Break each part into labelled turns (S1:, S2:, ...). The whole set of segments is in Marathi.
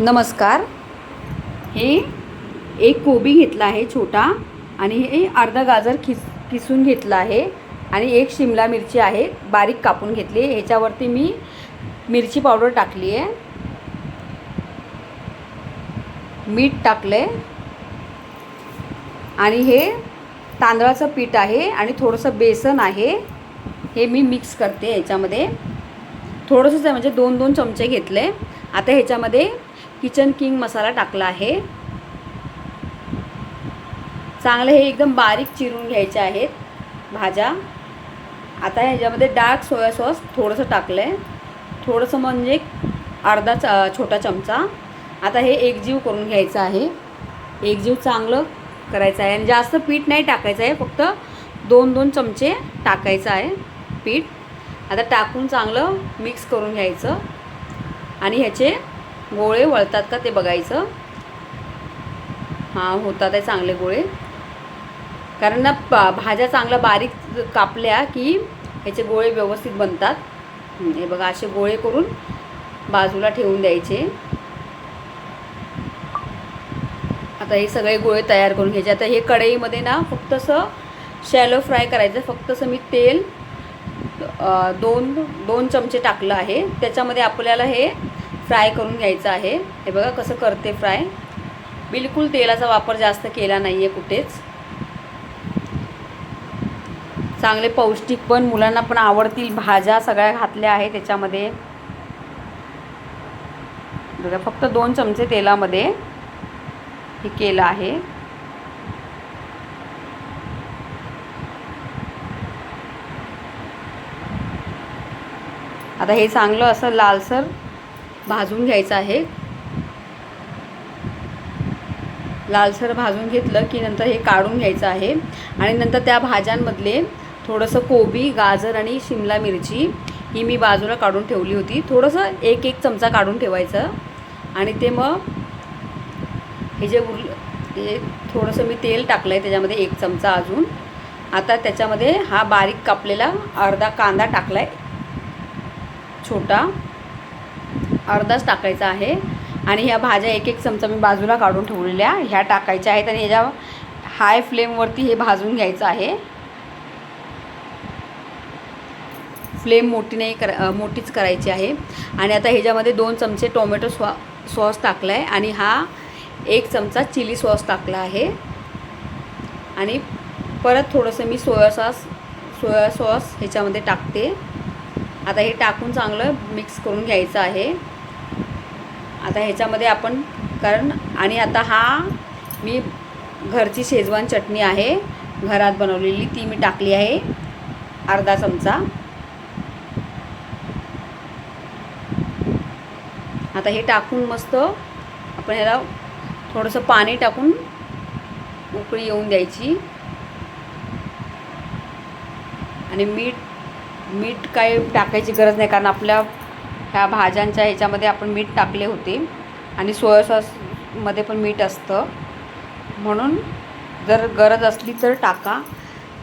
S1: नमस्कार. हे एक कोबी घेतला आहे छोटा आणि हे अर्धा गाजर खिस किसून घेतलं आहे आणि एक शिमला मिरची आहे बारीक कापून घेतली आहे. ह्याच्यावरती मी मिरची पावडर टाकली आहे. मीठ टाकलं आहे आणि हे तांदळाचं पीठ आहे आणि थोडंसं बेसन आहे. हे मी मिक्स करते ह्याच्यामध्ये. थोडंसंच आहे म्हणजे दोन दोन चमचे घेतले. आता ह्याच्यामध्ये किचन किंग मसाला टाकला आहे. चांगले हे एकदम बारीक चिरून घ्यायचे आहेत भाज्या. आता ह्याच्यामध्ये डार्क सोया सॉस थोडंसं टाकलं आहे थोडंसं म्हणजे अर्धा च छोटा चमचा. आता हे एकजीव करून घ्यायचं आहे. एकजीव चांगलं करायचं आहे. आणि जास्त पीठ नाही टाकायचं आहे फक्त दोन दोन चमचे टाकायचं आहे पीठ. आता टाकून चांगलं मिक्स करून घ्यायचं. आणि ह्याचे गोळे वळतात का ते बघायचं. हां होतात आहे चांगले गोळे. कारण ना भाज्या चांगल्या बारीक कापल्या की ह्याचे गोळे व्यवस्थित बनतात. हे बघा असे गोळे करून बाजूला ठेवून द्यायचे. आता हे सगळे गोळे तयार करून घ्यायचे. आता हे कढईमध्ये ना फक्त असं शॅलो फ्राय करायचं. फक्त असं मी तेल दोन दोन चमचे टाकलं आहे. त्याच्यामध्ये आपल्याला हे फ्राय करून घ्यायचं आहे. हे बघा कसं करते फ्राय. बिलकुल तेलाचा वापर जास्त केला नाही आहे कुठेच. चांगले पौष्टिक पण मुलांना पण आवडतील. भाज्या सगळ्या घातल्या आहे त्याच्यामध्ये. बघा फक्त दोन चमचे तेलामध्ये हे केलं आहे. आता हे चांगलं असं लालसर भाजून घ्यायचं आहे. लालसर भाजून घेतलं की नंतर हे काढून घ्यायचं आहे. आणि नंतर त्या भाज्यांमधले थोडंसं कोबी गाजर आणि शिमला मिरची ही मी बाजूला काढून ठेवली होती. थोडंसं एक एक चमचा काढून ठेवायचं. आणि ते मग हे जे उरलं हे थोडंसं मी तेल टाकलं आहे त्याच्यामध्ये एक चमचा अजून. आता त्याच्यामध्ये हा बारीक कापलेला अर्धा कांदा टाकला आहे छोटा. अर्धाच टाकायचा आहे. आणि ह्या भाज्या एक एक चमचा मी बाजूला काढून ठेवलेल्या ह्या टाकायच्या आहेत आणि ह्याच्या हाय फ्लेमवरती हे भाजून घ्यायचं आहे. फ्लेम मोठी नाही करा मोठीच करायची आहे. आणि आता ह्याच्यामध्ये दोन चमचे टोमॅटो सॉ सॉस टाकला आहे आणि हा एक चमचा चिली सॉस टाकला आहे. आणि परत थोडंसं मी सोया सॉस सोया सॉस ह्याच्यामध्ये टाकते. आता हे टाकून चांगलं मिक्स करून घ्यायचं आहे. आता ह्याच्यामध्ये आपण कारण आणि आता हा मी घरची शेजवान चटणी आहे. घरात बनवलेली ती मी टाकली आहे. अर्धा चमचा. आता हे टाकून मस्त आपण ह्याला थोडंसं पाणी टाकून उकळी येऊन द्यायची. आणि मीठ मीठ काही टाकायची गरज नाही कारण आपल्या ह्या भाज्यांच्या ह्याच्यामध्ये आपण मीठ टाकले होते. आणि सोया सॉसमध्ये पण मीठ असतं. म्हणून जर गरज असली तर टाका.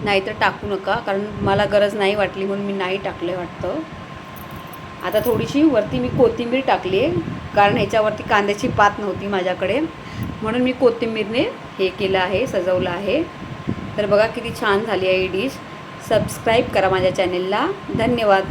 S1: नाहीतर टाकू नका. कारण मला गरज नाही वाटली म्हणून मी नाही टाकले वाटतं. आता थोडीशी वरती मी कोथिंबीर टाकली. आहे कारण ह्याच्यावरती कांद्याची पात नव्हती माझ्याकडे. म्हणून मी कोथिंबीरने हे केलं आहे सजवलं आहे. तर बघा किती छान झाली आहे ही डिश. सबस्क्राईब करा माझ्या चॅनेलला धन्यवाद.